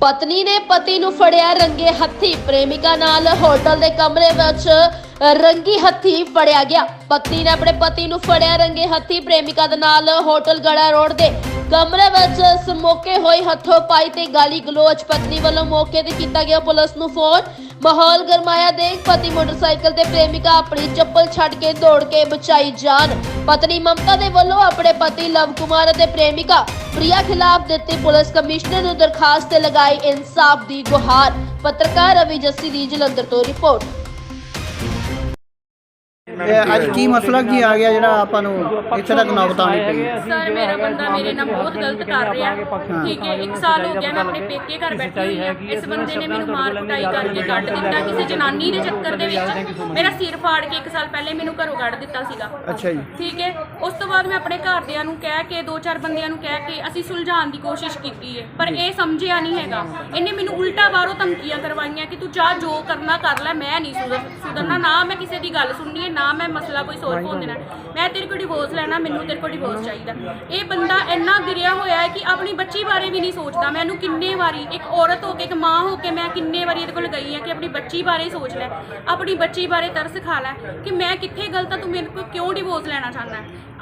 ਪਤਨੀ ਨੇ ਪਤੀ ਨੂੰ ਫੜਿਆ ਰੰਗੇ ਹੱਥੀ। ਪ੍ਰੇਮਿਕਾ ਨਾਲ ਹੋਟਲ ਦੇ ਕਮਰੇ ਵਿੱਚ ਰੰਗੀ ਹੱਥੀ ਫੜਿਆ ਗਿਆ। ਪਤਨੀ ਨੇ ਆਪਣੇ ਪਤੀ ਨੂੰ ਫੜਿਆ ਰੰਗੇ ਹੱਥੀ। ਪ੍ਰੇਮਿਕਾ ਦੇ ਨਾਲ ਹੋਟਲ ਗੜਾ ਰੋਡ ਦੇ ਕਮਰੇ ਵਿੱਚ ਸਮੋਕੇ ਹੋਈ ਹੱਥੋਂ ਪਾਈ ਤੇ ਗਾਲੀ ਗਲੋਚ ਪਤਨੀ ਵੱਲੋਂ ਮੌਕੇ ਤੇ ਕੀਤਾ ਗਿਆ ਪੁਲਿਸ ਨੂੰ ਫੋਨ। ਮਾਹੌਲ ਗਰਮਾਇਆ ਦੇਖ ਪਤੀ ਮੋਟਰਸਾਈਕਲ ਤੇ ਪ੍ਰੇਮਿਕਾ ਆਪਣੀ ਚੱਪਲ ਛੱਡ ਕੇ ਦੌੜ ਕੇ ਬਚਾਈ ਜਾਨ। ਪਤਨੀ ਮਮਤਾ ਦੇ ਵੱਲੋਂ ਆਪਣੇ ਪਤੀ ਲਵ ਕੁਮਾਰ ਅਤੇ ਪ੍ਰੇਮਿਕਾ ਪ੍ਰਿਆ ਖਿਲਾਫ ਦਿੱਤੀ ਪੁਲਿਸ ਕਮਿਸ਼ਨਰ ਨੂੰ ਦਰਖਾਸਤ ਤੇ ਲਗਾਈ ਇਨਸਾਫ ਦੀ ਗੁਹਾਰ। ਪੱਤਰਕਾਰ ਰਵੀ ਜੱਸੀ ਦੀ ਜਲੰਧਰ ਤੋਂ ਰਿਪੋਰਟ। ਇਹ ਅੱਜ ਕੀ ਮਸਲਾ ਕੀ ਆ ਗਿਆ ਜਿਹੜਾ ਆਪਾਂ ਨੂੰ ਇੱਥੇ ਤੱਕ ਨੌਬਤ ਆਉਣੀ ਪਈ? ਸਰ ਮੇਰਾ ਬੰਦਾ ਮੇਰੇ ਨਾਲ ਬਹੁਤ ਗਲਤ ਕਰ ਰਿਹਾ। ਠੀਕ ਹੈ ਇੱਕ ਸਾਲ ਹੋ ਗਿਆ ਮੈਂ ਆਪਣੇ ਪੇਕੇ ਘਰ ਬੈਠੀ ਹੋਈ ਹਾਂ। ਇਸ ਬੰਦੇ ਨੇ ਮੈਨੂੰ ਮਾਰ ਕੁਟਾਈ ਕਰਕੇ ਕੱਢ ਦਿੱਤਾ ਕਿਸੇ ਜਨਾਨੀ ਦੇ ਚੱਕਰ ਦੇ ਵਿੱਚ। ਮੇਰਾ ਸਿਰ ਫਾੜ ਕੇ ਇੱਕ ਸਾਲ ਪਹਿਲੇ ਮੈਨੂੰ ਘਰੋਂ ਕੱਢ ਦਿੱਤਾ ਸੀਗਾ। ਅੱਛਾ ਜੀ। ਠੀਕ ਹੈ ਉਸ ਤੋਂ ਬਾਅਦ ਮੈਂ ਆਪਣੇ ਘਰਦਿਆਂ ਨੂੰ ਕਹਿ ਕੇ ਦੋ ਚਾਰ ਬੰਦਿਆਂ ਨੂੰ ਕਹਿ ਕੇ ਅਸੀਂ ਸੁਲਝਾਉਣ ਦੀ ਕੋਸ਼ਿਸ਼ ਕੀਤੀ ਹੈ। ਪਰ ਇਹ ਸਮਝਿਆ ਨਹੀਂ ਹੈਗਾ। ਇਹਨੇ ਮੈਨੂੰ ਉਲਟਾ ਬਾਹਰੋਂ ਧਮਕੀਆਂ ਕਰਵਾਈਆਂ ਕਿ ਤੂੰ ਜਾ ਜੋ ਕਰਨਾ ਕਰ ਲੈ ਮੈਂ ਨਹੀਂ ਸੁਧਰ ਸੁਧਰਨਾ ਨਾ ਮੈਂ ਕਿਸੇ ਦੀ ਗੱਲ ਸੁਣਨੀ ਹੈ ਨਾ ਮੈਂ ਮਸਲਾ ਕੋਈ ਸੋਲਵ ਹੋਣ ਦੇਣਾ। ਮੈਂ ਤੇਰੇ ਕੋਲ ਡਿਵੋਰਸ ਲੈਣਾ ਮੈਨੂੰ ਤੇਰੇ ਕੋਲ ਡਿਵੋਰਸ ਚਾਹੀਦਾ। ਇਹ ਬੰਦਾ ਇੰਨਾ ਗਿਰਿਆ ਹੋਇਆ ਹੈ ਕਿ ਆਪਣੀ ਬੱਚੀ ਬਾਰੇ ਵੀ ਨਹੀਂ ਸੋਚਦਾ। ਮੈਂ ਇਹਨੂੰ ਕਿੰਨੇ ਵਾਰੀ ਇੱਕ ਔਰਤ ਹੋ ਕੇ ਇੱਕ ਮਾਂ ਹੋ ਕੇ ਮੈਂ ਕਿੰਨੇ ਵਾਰੀ ਇਹਦੇ ਕੋਲ ਗਈ ਹਾਂ ਕਿ ਆਪਣੀ ਬੱਚੀ ਬਾਰੇ ਸੋਚ ਲੈ ਆਪਣੀ ਬੱਚੀ ਬਾਰੇ ਤਰਸ ਖਾ ਲੈ ਕਿ ਮੈਂ ਕਿੱਥੇ ਗਲਤ ਆ ਤੂੰ ਮੇਰੇ ਕੋਲ ਕਿਉਂ ਡਿਵੋਰਸ ਲੈਣਾ ਚਾਹੁੰਦਾ?